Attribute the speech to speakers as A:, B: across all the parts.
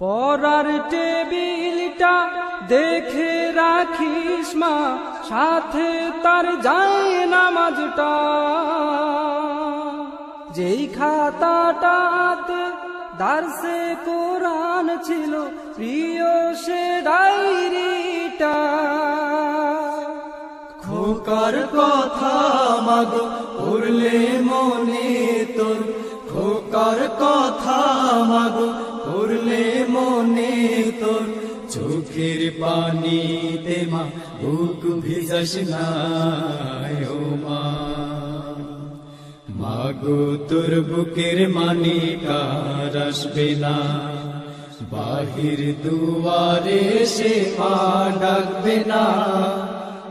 A: পরার টেবিলটা দেখে রাখিস মা, সাথে তার যায় নামাজটা। যেই খাতাটাতে দার্সে কোরআন ছিল, প্রিয় সে ডায়েরিটা।
B: খোকার কথা মাগো উড়লে মনে তোর। খোকার কথা মাগো মনে তোর চোখের পানিতে মা, বুক ভিজাস ও মা। মাগো তোর বুকের মানিকার আসবে না। বাহির দুয়ারে সে পা ডাকবে না।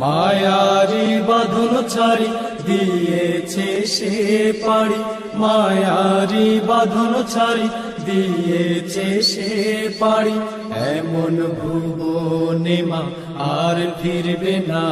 B: মায়ারি বাঁধন ছাড়ি, দিয়েছে সে পাড়ি। মায়ারি বাঁধন ছাড়ি, দিয়েছে সে পাড়ি। এমন ভুবনে মা আর ফিরবে না